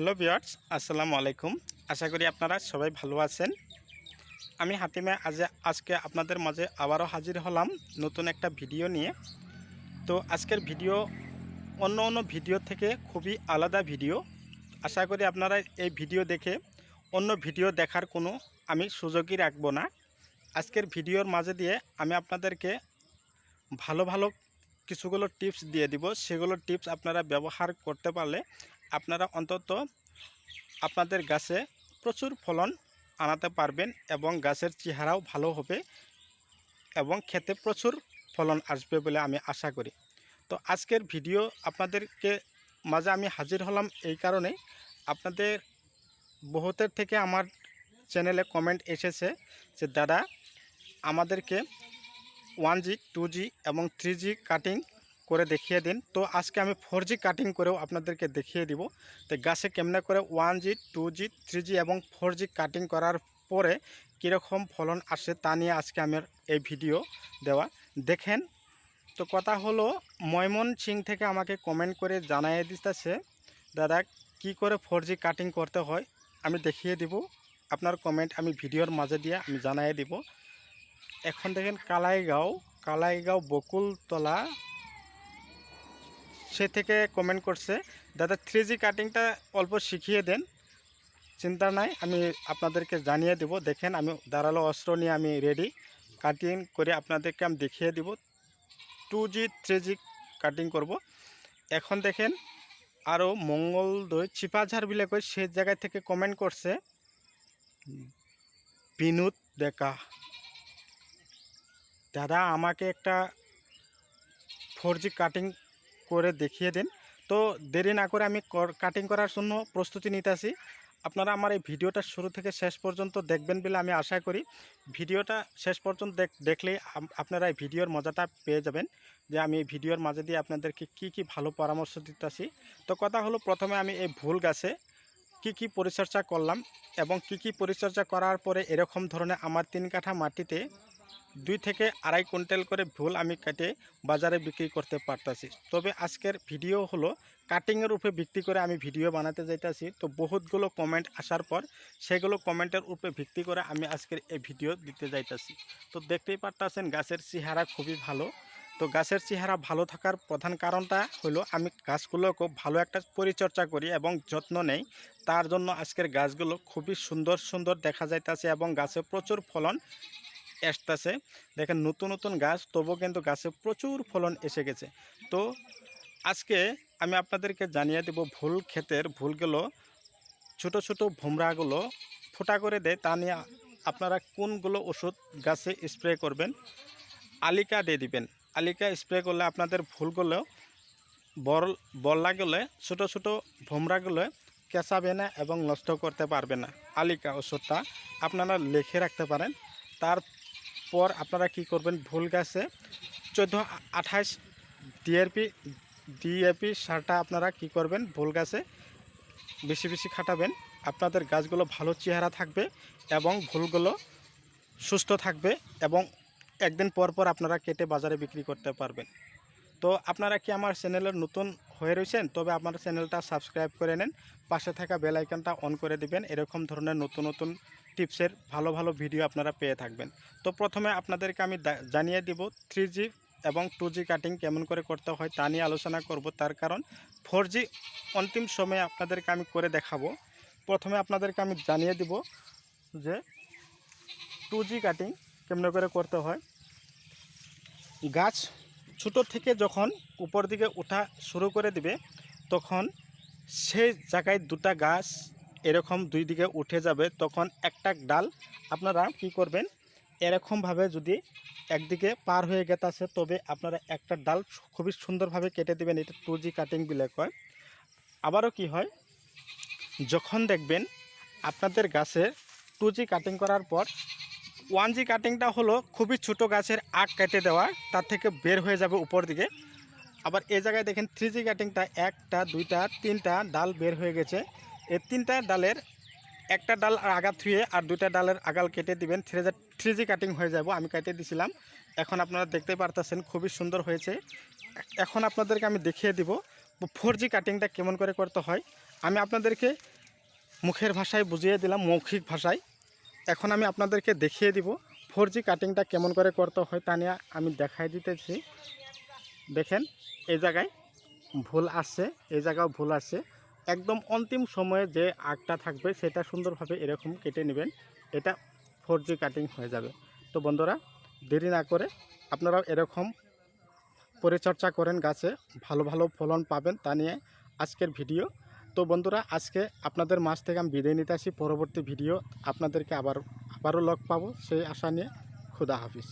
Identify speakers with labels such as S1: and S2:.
S1: Hello বিয়ার্স আসসালামু আলাইকুম। আশা করি আপনারা সবাই ভালো আছেন। আমি হাতিমে আজ, আজকে আপনাদের মাঝে আবারও হাজির হলাম নতুন একটা ভিডিও নিয়ে। তো আজকের ভিডিও অন্য অন্য ভিডিও থেকে খুবই আলাদা ভিডিও। আশা করি আপনারা এই ভিডিও দেখে অন্য ভিডিও দেখার কোনো আমি সুযোগই রাখব না। আজকের ভিডিওর মাঝে দিয়ে আমি আপনাদেরকে ভালো ভালো কিছুগুলো টিপস দিয়ে দিব। সেগুলো টিপস আপনারা ব্যবহার করতে পারলে আপনারা অন্তত আপনাদের গাছে প্রচুর ফলন আনাতে পারবেন এবং গাছের চেহারাও ভালো হবে এবং খেতে প্রচুর ফলন আসবে বলে আমি আশা করি। তো আজকের ভিডিও আপনাদেরকে মাঝে আমি হাজির হলাম এই কারণে আপনাদের বহুতের থেকে আমার চ্যানেলে কমেন্ট এসেছে যে, দাদা, আমাদেরকে ওয়ান জি টু জি এবং থ্রি জি কাটিং করে দেখিয়ে দিন। তো আজকে আমি ফোর জি কাটিং করেও আপনাদেরকে দেখিয়ে দিব তো গাছে কেমনে করে one G two G three G এবং ফোর জি কাটিং করার পরে কীরকম ফলন আসে তা নিয়ে আজকে আমার এই ভিডিও দেওয়া। দেখেন, তো কথা হলো ময়মন সিং থেকে আমাকে কমেন্ট করে জানাই দিতেছে, দাদা, কি করে ফোর জি কাটিং করতে হয়? আমি দেখিয়ে দিব, আপনার কমেন্ট আমি ভিডিওর মাঝে দিয়ে আমি জানাই দিব। এখন দেখেন, কালাইগাঁও কালাইগাঁও বকুলতলা সে থেকে কমেন্ট করছে, দাদা থ্রি জি কাটিংটা অল্প শিখিয়ে দেন, চিন্তা নাই, আমি আপনাদেরকে জানিয়ে দেব, দেখেন, আমি দাঁড়াল অস্ত্র নিয়ে আমি রেডি কাটিং করে আপনাদেরকে আমি দেখিয়ে দিব two G three G cutting করব। এখন দেখেন আরও মঙ্গলদৈ চিপাঝার বিলে কই, সে জায়গায় থেকে কমেন্ট করছে, বিনোদ দেখা। দাদা, আমাকে একটা ফোর জি কাটিং করে দেখিয়ে দিন। তো দেরি না করে আমি কাটিং করার জন্য প্রস্তুতি নিতেছি। আপনারা আমার এই ভিডিওটা শুরু থেকে শেষ পর্যন্ত দেখবেন বলে আমি আশা করি। ভিডিওটা শেষ পর্যন্ত দেখ দেখলেই আপনারা এই ভিডিওর মজাটা পেয়ে যাবেন যে আমি এই ভিডিওর মাঝে দিয়ে আপনাদেরকে কি কি ভালো পরামর্শ দিতেছি। তো কথা হলো প্রথমে আমি এই ভুল গাছে কি কি পরিচর্যা করলাম এবং কি কি পরিচর্যা করার পরে এরকম ধরনের আমার তিন কাঠা মাটিতে দুই থেকে আড়াই কুইন্টাল করে ভুল আমি কেটে বাজারে বিক্রি করতে পারতাছি। তবে আজকের ভিডিও হলো কাটিংয়ের উপরে ভিত্তি করে আমি ভিডিও বানাতে যাইতাছি। তো বহুতগুলো কমেন্ট আসার পর সেগুলো কমেন্টের উপরে ভিত্তি করে আমি আজকের এই ভিডিও দিতে যাইতাছি। তো দেখতেই পারতাছেন গাছের চেহারা খুবই ভালো। তো গাছের চেহারা ভালো থাকার প্রধান কারণটা হলো আমি গাছগুলোকে ভালো একটা পরিচর্যা করি এবং যত্ন নেই। তার জন্য আজকের গাছগুলো খুবই সুন্দর সুন্দর দেখা যাইতাছে এবং গাছে প্রচুর ফলন আসতেছে। দেখেন, নতুন নতুন গাছ, তবুও কিন্তু গাছে প্রচুর ফলন এসে গেছে। তো আজকে আমি আপনাদেরকে জানিয়ে দেব ভুল ক্ষেতের ভুলগুলো, ছোট ছোট ভোমরাগুলো ফোটা করে দেয়। তা নিয়ে আপনারা কোনগুলো ওষুধ গাছে স্প্রে করবেন? আলিকা দিয়ে দিবেন। আলিকা স্প্রে করলে আপনাদের ভুলগুলো বল বল্লা গেলে ছোটো ছোটো ভোমরাগুলো কেঁচাবে না এবং নষ্ট করতে পারবে না। আলিকা ওষুধটা আপনারা লিখে রাখতে পারেন। তারপর আপনারা কি করবেন, ভুল গাছে। চোদ্দ আঠাশ ডিএরপি ডিএপি সারটা আপনারা কি করবেন, ভুল গাছে। বেশি বেশি খাটাবেন। আপনাদের গাছগুলো ভালো চেহারা থাকবে এবং ভুলগুলো সুস্থ থাকবে এবং একদিন পর পর আপনারা কেটে বাজারে বিক্রি করতে পারবেন। তো আপনারা কি আমার চ্যানেলের নতুন হয়ে রয়েছেন, তবে আমার চ্যানেলটা সাবস্ক্রাইব করে নেন। পাশে থাকা বেল আইকনটা অন করে দিবেন। এরকম ধরনের নতুন নতুন টিপসের ভালো ভালো ভিডিও আপনারা পেয়ে থাকবেন। তো প্রথমে আপনাদেরকে আমি জানিয়ে দিব থ্রি এবং টু কাটিং কেমন করে করতে হয় তা নিয়ে আলোচনা করব। তার কারণ ফোর অন্তিম সময়ে আপনাদেরকে আমি করে দেখাবো। প্রথমে আপনাদেরকে আমি জানিয়ে দিব যে টু কাটিং কেমন করে করতে হয়। গাছ ছোটো থেকে যখন উপর দিকে ওঠা শুরু করে দিবে, তখন সেই জায়গায় দুটা গাছ এরকম দুই দিকে উঠে যাবে, তখন একটা ডাল আপনারা কি করবেন? এরকমভাবে যদি একদিকে পার হয়ে গেতে গেতাছে, তবে আপনারা একটা ডাল খুবই সুন্দরভাবে কেটে দেবেন, এটা টু জি কাটিং বলে কয়। আবারও কি হয়, যখন দেখবেন আপনাদের গাছের টু জি কাটিং করার পর ওয়ান জি কাটিংটা হলো খুবই ছোট গাছের আগ কেটে দেওয়া, তার থেকে বের হয়ে যাবে উপর দিকে। আবার এই জায়গায় দেখেন থ্রি জি কাটিংটা একটা, দুইটা, তিনটা ডাল বের হয়ে গেছে। এই তিনটা ডালের, একটা ডাল আগা থুয়ে আর দুইটা ডালের আগাল কেটে দিবেন। থ্রি থ্রি জি কাটিং হয়ে যাব, আমি কেটে দিছিলাম। এখন আপনারা দেখতে পারতেছেন, খুবই সুন্দর হয়েছে। এখন আপনাদেরকে আমি দেখিয়ে দিব, ফোর জি কাটিংটা কেমন করে করতে হয়। আমি আপনাদেরকে মুখের ভাষায় বুঝিয়ে দিলাম, মৌখিক ভাষায়। এখন আমি আপনাদেরকে দেখিয়ে দিব, ফোর জি কাটিংটা কেমন করে করতে হয় তা নিয়ে আমি দেখাই দিতেছি। দেখেন, এই জায়গায় ভুল আসছে, এই জায়গাও ভুল আসছে। একদম অন্তিম সময়ে যে আগটা থাকবে সেটা সুন্দরভাবে এরকম কেটে নেবেন। এটা ফোর কাটিং হয়ে যাবে। তো বন্ধুরা, দেরি না করে আপনারাও এরকম পরিচর্যা করেন গাছে, ভালো ভালো ফলন পাবেন তা নিয়ে আজকের ভিডিও। তো বন্ধুরা, আজকে আপনাদের মাছ থেকে আমি বিদায় নিতে আসি। পরবর্তী ভিডিও আপনাদেরকে আবার, আবারও লগ পাবো। সেই আশা নিয়ে খুদা হাফিজ।